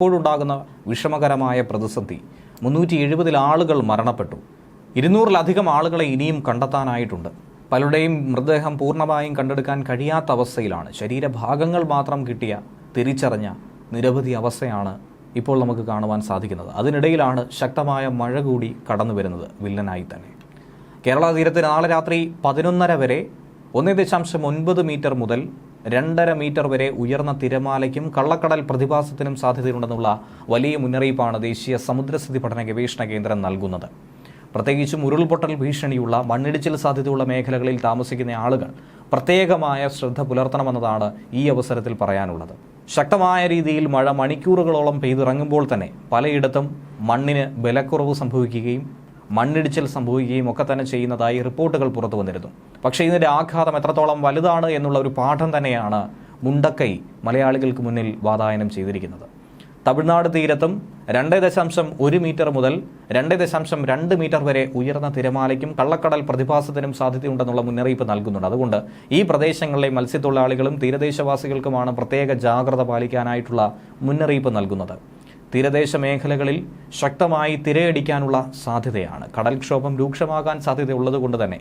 ഇപ്പോഴുണ്ടാകുന്ന വിഷമകരമായ പ്രതിസന്ധി. മുന്നൂറ്റി എഴുപതിൽ ആളുകൾ മരണപ്പെട്ടു. ഇരുന്നൂറിലധികം ആളുകളെ ഇനിയും കണ്ടെത്താനായിട്ടുണ്ട്. പലരുടെയും മൃതദേഹം പൂർണമായും കണ്ടെടുക്കാൻ കഴിയാത്ത അവസ്ഥയിലാണ്. ശരീരഭാഗങ്ങൾ മാത്രം കിട്ടിയ തിരിച്ചറിഞ്ഞ നിരവധി അവസ്ഥയാണ് ഇപ്പോൾ നമുക്ക് കാണുവാൻ സാധിക്കുന്നത്. അതിനിടയിലാണ് ശക്തമായ മഴ കൂടി കടന്നു വരുന്നത് വില്ലനായി തന്നെ. കേരള തീരത്ത് നാളെ രാത്രി പതിനൊന്നര വരെ ഒന്ന് ദശാംശം ഒൻപത് മീറ്റർ മുതൽ രണ്ടര മീറ്റർ വരെ ഉയർന്ന തിരമാലയ്ക്കും കള്ളക്കടൽ പ്രതിഭാസത്തിനും സാധ്യതയുണ്ടെന്നുള്ള വലിയ മുന്നറിയിപ്പാണ് ദേശീയ സമുദ്രസ്ഥിതി പഠന ഗവേഷണ കേന്ദ്രം നൽകുന്നത്. പ്രത്യേകിച്ചും ഉരുൾപൊട്ടൽ ഭീഷണിയുള്ള മണ്ണിടിച്ചിൽ സാധ്യതയുള്ള മേഖലകളിൽ താമസിക്കുന്ന ആളുകൾ പ്രത്യേകമായ ശ്രദ്ധ പുലർത്തണമെന്നതാണ് ഈ അവസരത്തിൽ പറയാനുള്ളത്. ശക്തമായ രീതിയിൽ മഴ മണിക്കൂറുകളോളം പെയ്തിറങ്ങുമ്പോൾ തന്നെ പലയിടത്തും മണ്ണിന് ബലക്കുറവ് സംഭവിക്കുകയും മണ്ണിടിച്ചിൽ സംഭവിക്കുകയും ഒക്കെ തന്നെ ചെയ്യുന്നതായി റിപ്പോർട്ടുകൾ പുറത്തു വന്നിരുന്നു. പക്ഷേ ഇതിന്റെ ആഘാതം എത്രത്തോളം വലുതാണ് എന്നുള്ള ഒരു പാഠം തന്നെയാണ് മുണ്ടക്കൈ മലയാളികൾക്ക് മുന്നിൽ വാതായനം ചെയ്തിരിക്കുന്നത്. തമിഴ്നാട് തീരത്തും രണ്ട് ദശാംശം ഒരു മീറ്റർ മുതൽ രണ്ട് ദശാംശം രണ്ട് മീറ്റർ വരെ ഉയർന്ന തിരമാലയ്ക്കും കള്ളക്കടൽ പ്രതിഭാസത്തിനും സാധ്യതയുണ്ടെന്നുള്ള മുന്നറിയിപ്പ് നൽകുന്നുണ്ട്. അതുകൊണ്ട് ഈ പ്രദേശങ്ങളിലെ മത്സ്യത്തൊഴിലാളികളും തീരദേശവാസികൾക്കുമാണ് പ്രത്യേക ജാഗ്രത പാലിക്കാനായിട്ടുള്ള മുന്നറിയിപ്പ് നൽകുന്നത്. തീരദേശ മേഖലകളിൽ ശക്തമായി തിരയടിക്കാനുള്ള സാധ്യതയാണ്. കടൽക്ഷോഭം രൂക്ഷമാകാൻ സാധ്യതയുള്ളത് കൊണ്ട് തന്നെ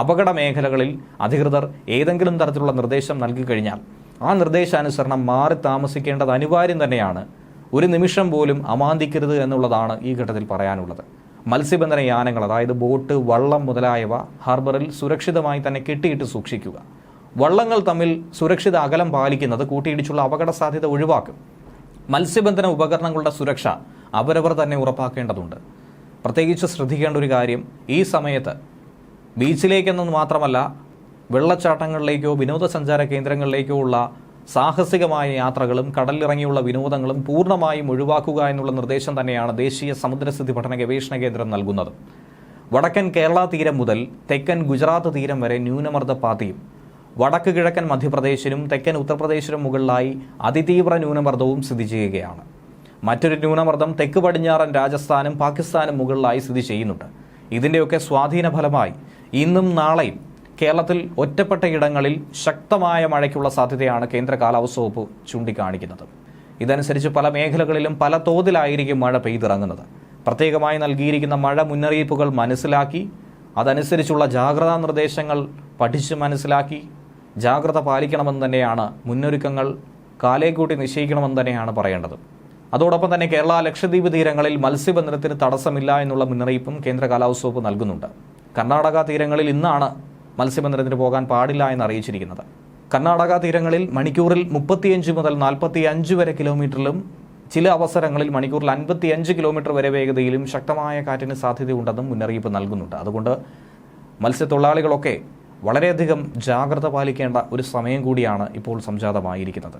അപകട മേഖലകളിൽ അധികൃതർ ഏതെങ്കിലും തരത്തിലുള്ള നിർദ്ദേശം നൽകി കഴിഞ്ഞാൽ ആ നിർദ്ദേശാനുസരണം മാറി താമസിക്കേണ്ടത് അനിവാര്യം തന്നെയാണ്. ഒരു നിമിഷം പോലും അമാന്തിക്കരുത് എന്നുള്ളതാണ് ഈ ഘട്ടത്തിൽ പറയാനുള്ളത്. മത്സ്യബന്ധന യാനങ്ങൾ അതായത് ബോട്ട് വള്ളം മുതലായവ ഹാർബറിൽ സുരക്ഷിതമായി തന്നെ കെട്ടിയിട്ട് സൂക്ഷിക്കുക. വള്ളങ്ങൾ തമ്മിൽ സുരക്ഷിത അകലം പാലിക്കുന്നത് കൂട്ടിയിടിച്ചുള്ള അപകട സാധ്യത ഒഴിവാക്കും. മത്സ്യബന്ധന ഉപകരണങ്ങളുടെ സുരക്ഷ അവരവർ തന്നെ ഉറപ്പാക്കേണ്ടതുണ്ട്. പ്രത്യേകിച്ച് ശ്രദ്ധിക്കേണ്ട ഒരു കാര്യം ഈ സമയത്ത് ബീച്ചിലേക്കെന്നു മാത്രമല്ല വെള്ളച്ചാട്ടങ്ങളിലേക്കോ വിനോദസഞ്ചാര കേന്ദ്രങ്ങളിലേക്കോ ഉള്ള സാഹസികമായ യാത്രകളും കടലിറങ്ങിയുള്ള വിനോദങ്ങളും പൂർണമായും ഒഴിവാക്കുക എന്നുള്ള നിർദ്ദേശം തന്നെയാണ് ദേശീയ സമുദ്രസ്ഥിതി പഠന ഗവേഷണ കേന്ദ്രം നൽകുന്നത്. വടക്കൻ കേരള തീരം മുതൽ തെക്കൻ ഗുജറാത്ത് തീരം വരെ ന്യൂനമർദ്ദ പാതയും വടക്ക് കിഴക്കൻ മധ്യപ്രദേശിനും തെക്കൻ ഉത്തർപ്രദേശിലും മുകളിലായി അതിതീവ്ര ന്യൂനമർദ്ദവും സ്ഥിതി ചെയ്യുകയാണ്. മറ്റൊരു ന്യൂനമർദ്ദം തെക്ക് പടിഞ്ഞാറൻ രാജസ്ഥാനും പാകിസ്ഥാനും മുകളിലായി സ്ഥിതി ചെയ്യുന്നുണ്ട്. ഇതിന്റെയൊക്കെ സ്വാധീന ഫലമായി ഇന്നും നാളെയും കേരളത്തിൽ ഒറ്റപ്പെട്ട ഇടങ്ങളിൽ ശക്തമായ മഴയ്ക്കുള്ള സാധ്യതയാണ് കേന്ദ്ര കാലാവസ്ഥ വകുപ്പ് ചൂണ്ടിക്കാണിക്കുന്നത്. ഇതനുസരിച്ച് പല മേഖലകളിലും പല തോതിലായിരിക്കും മഴ പെയ്തിറങ്ങുന്നത്. പ്രത്യേകമായി നൽകിയിരിക്കുന്ന മഴ മുന്നറിയിപ്പുകൾ മനസ്സിലാക്കി അതനുസരിച്ചുള്ള ജാഗ്രതാ നിർദ്ദേശങ്ങൾ പഠിച്ച് മനസ്സിലാക്കി ജാഗ്രത പാലിക്കണമെന്ന് തന്നെയാണ് മുന്നൊരുക്കങ്ങൾ കാലേക്കൂട്ടി നിശ്ചയിക്കണമെന്ന് തന്നെയാണ് പറയേണ്ടത്. അതോടൊപ്പം തന്നെ കേരള ലക്ഷദ്വീപ് തീരങ്ങളിൽ മത്സ്യബന്ധനത്തിന് തടസ്സമില്ല എന്നുള്ള മുന്നറിയിപ്പും കേന്ദ്ര കാലാവസ്ഥ വകുപ്പ് നൽകുന്നുണ്ട്. കർണാടക തീരങ്ങളിൽ ഇന്നാണ് മത്സ്യബന്ധനത്തിന് പോകാൻ പാടില്ല എന്ന് അറിയിച്ചിരിക്കുന്നത്. കർണാടക തീരങ്ങളിൽ മണിക്കൂറിൽ മുപ്പത്തിയഞ്ച് മുതൽ നാൽപ്പത്തി അഞ്ച് വരെ കിലോമീറ്ററിലും ചില അവസരങ്ങളിൽ മണിക്കൂറിൽ അൻപത്തിയഞ്ച് കിലോമീറ്റർ വരെ വേഗതയിലും ശക്തമായ കാറ്റിന് സാധ്യതയുണ്ടെന്നും മുന്നറിയിപ്പ് നൽകുന്നുണ്ട്. അതുകൊണ്ട് മത്സ്യത്തൊഴിലാളികളൊക്കെ വളരെയധികം ജാഗ്രത പാലിക്കേണ്ട ഒരു സമയം കൂടിയാണ് ഇപ്പോൾ സംജാതമായിരിക്കുന്നത്.